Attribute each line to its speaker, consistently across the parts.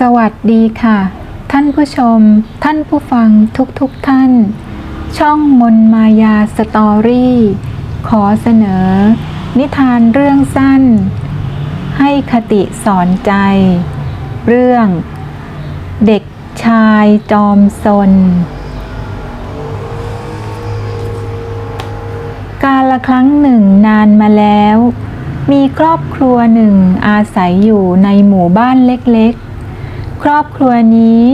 Speaker 1: สวัสดีค่ะ ท่านผู้ชม ท่านผู้ฟังทุกๆทท่าน ช่องมนมายาสตอรี่ ขอเสนอ นิทานเรื่องสั้น ให้คติสอนใจ เรื่อง เด็กชายจอมซน กาละครั้งหนึ่งนานมาแล้วมีครอบครัวหนึ่งอาศัยอยู่ในหมู่บ้านเล็กๆ ครอบครัวนี้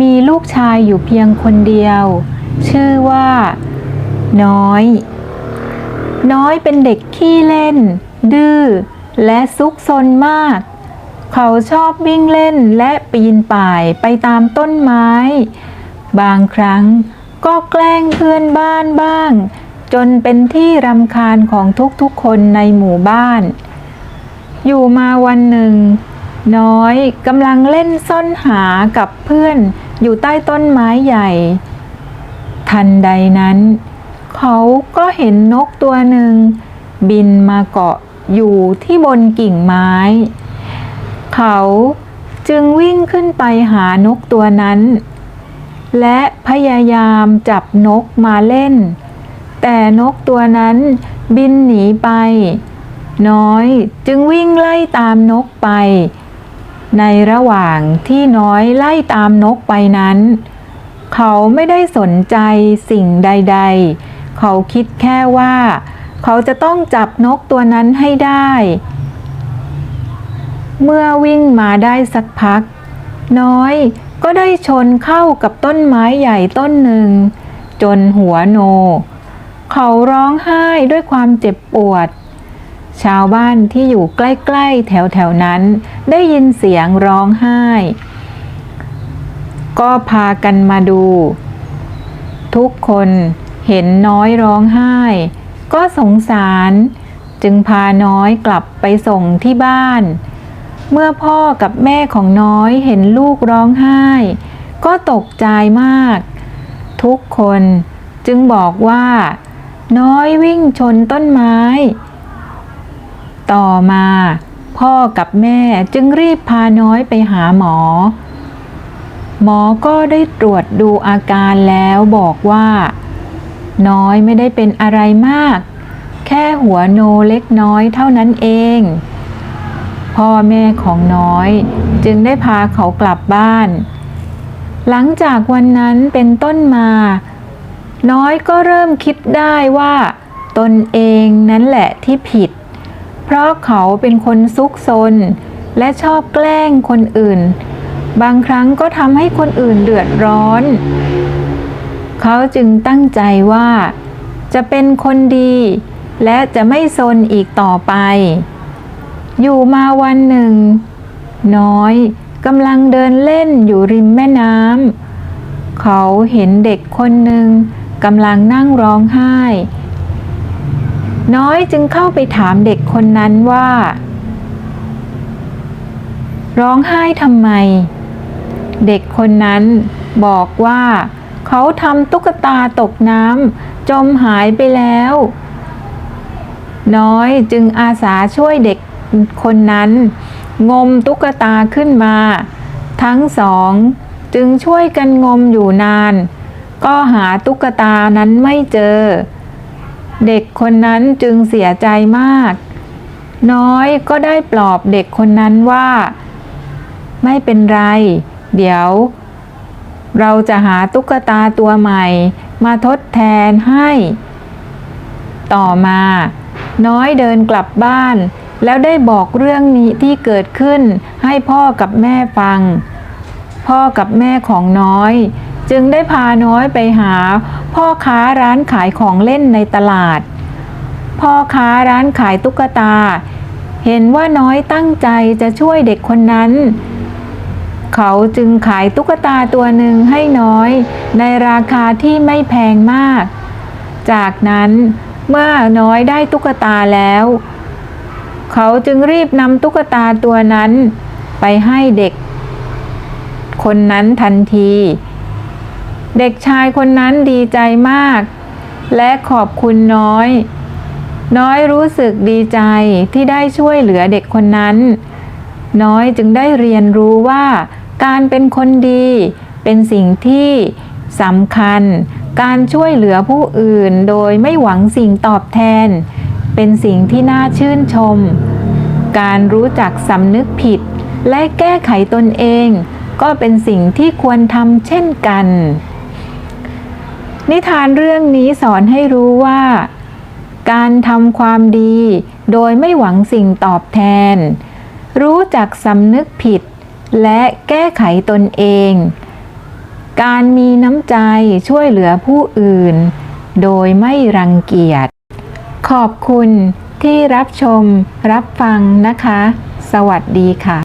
Speaker 1: มีลูกชายอยู่เพียงคนเดียว ชื่อว่า น้อย น้อยเป็นเด็กขี้เล่น ดื้อและซุกซนมาก เขาชอบวิ่งเล่นและปีนป่ายไปตามต้นไม้ บางครั้งก็แกล้งเพื่อนบ้านบ้าง จนเป็นที่รำคาญของทุกๆคนในหมู่บ้าน อยู่มาวันหนึ่ง น้อยกำลังเล่นซ่อนหากับเพื่อนอยู่ใต้ต้นไม้ใหญ่ ทันใดนั้น เขาก็เห็นนกตัวหนึ่ง บินมาเกาะอยู่ที่บนกิ่งไม้ เขาจึงวิ่งขึ้นไปหานกตัวนั้น และพยายามจับนกมาเล่น แต่นกตัวนั้นบินหนีไป น้อยจึงวิ่งไล่ตามนกไป ในระหว่างที่น้อยไล่ตามนกไปนั้น เขาไม่ได้สนใจสิ่งใด ๆ เขาคิดแค่ว่า เขาจะต้องจับนกตัวนั้นให้ได้ เมื่อวิ่งมาได้สักพัก น้อยก็ได้ชนเข้ากับต้นไม้ใหญ่ต้นหนึ่ง จนหัวโน เขาร้องไห้ด้วยความเจ็บปวด ชาวบ้านที่อยู่ใกล้ ๆ แถวๆนั้น ได้ยินเสียงร้องไห้ ก็พากันมาดู ทุกคนเห็นน้อยร้องไห้ ก็สงสารจึงพาน้อยกลับไปส่งที่บ้าน เมื่อพ่อกับแม่ของน้อยเห็นลูกร้องไห้ ก็ตกใจมาก ทุกคนจึงบอกว่า น้อยวิ่งชนต้นไม้ ต่อมา พ่อกับแม่จึงรีบพาน้อยไปหาหมอ หมอก็ได้ตรวจดูอาการแล้วบอกว่า น้อยไม่ได้เป็นอะไรมาก แค่หัวโนเล็กน้อยเท่านั้นเอง พ่อแม่ของน้อยจึงได้พาเขากลับบ้าน หลังจากวันนั้นเป็นต้นมา น้อยก็เริ่มคิดได้ว่า ตนเองนั้นแหละที่ผิด เพราะเขาเป็นคนซุกซน และชอบแกล้งคนอื่น บางครั้งก็ทำให้คนอื่นเดือดร้อน เขาจึงตั้งใจว่า จะเป็นคนดี และจะไม่ซนอีกต่อไป อยู่มาวันหนึ่ง น้อยกำลังเดินเล่นอยู่ริมแม่น้ำเขาเห็นเด็กคนหนึ่งกำลังนั่งร้องไห้ น้อยจึงเข้าไปถามเด็กคนนั้นว่า ร้องไห้ทำไม เด็กคนนั้นบอกว่า เขาทำตุ๊กตาตกน้ำจมหายไปแล้ว น้อยจึงอาสาช่วยเด็กคนนั้น งมตุ๊กตาขึ้นมา ทั้งสองจึงช่วยกันงมอยู่นาน ก็หาตุ๊กตานั้นไม่เจอ เด็กคนนั้นจึงเสียใจมาก น้อยก็ได้ปลอบเด็กคนนั้นว่า ไม่เป็นไร เดี๋ยว เราจะหาตุ๊กตาตัวใหม่ มาทดแทนให้ ต่อมา น้อยเดินกลับบ้าน แล้วได้บอกเรื่องนี้ที่เกิดขึ้นให้พ่อกับแม่ฟัง พ่อกับแม่ของน้อย จึงได้พาน้อยไปหา พ่อค้าร้านขายของเล่นในตลาด พ่อค้าร้านขายตุ๊กตา เห็นว่าน้อยตั้งใจจะช่วยเด็กคนนั้น เขาจึงขายตุ๊กตาตัวหนึ่งให้น้อย ในราคาที่ไม่แพงมาก จากนั้นเมื่อน้อยได้ตุ๊กตาแล้ว เขาจึงรีบนำตุ๊กตาตัวนั้น ไปให้เด็ก คนนั้นทันที เด็กชายคนนั้นดีใจมาก และขอบคุณน้อย น้อยรู้สึกดีใจที่ได้ช่วยเหลือเด็กคนนั้น น้อยจึงได้เรียนรู้ว่าการเป็นคนดีเป็นสิ่งที่สำคัญ การช่วยเหลือผู้อื่นโดยไม่หวังสิ่งตอบแทน เป็นสิ่งที่น่าชื่นชม การรู้จักสำนึกผิด และแก้ไขตนเอง ก็เป็นสิ่งที่ควรทำเช่นกัน นิทานเรื่องนี้สอนให้รู้ว่า การทำความดีโดยไม่หวังสิ่งตอบแทน รู้จักสำนึกผิด และแก้ไขตนเอง การมีน้ำใจช่วยเหลือผู้อื่น โดยไม่รังเกียจ ขอบคุณที่รับชมรับฟังนะคะ สวัสดีค่ะ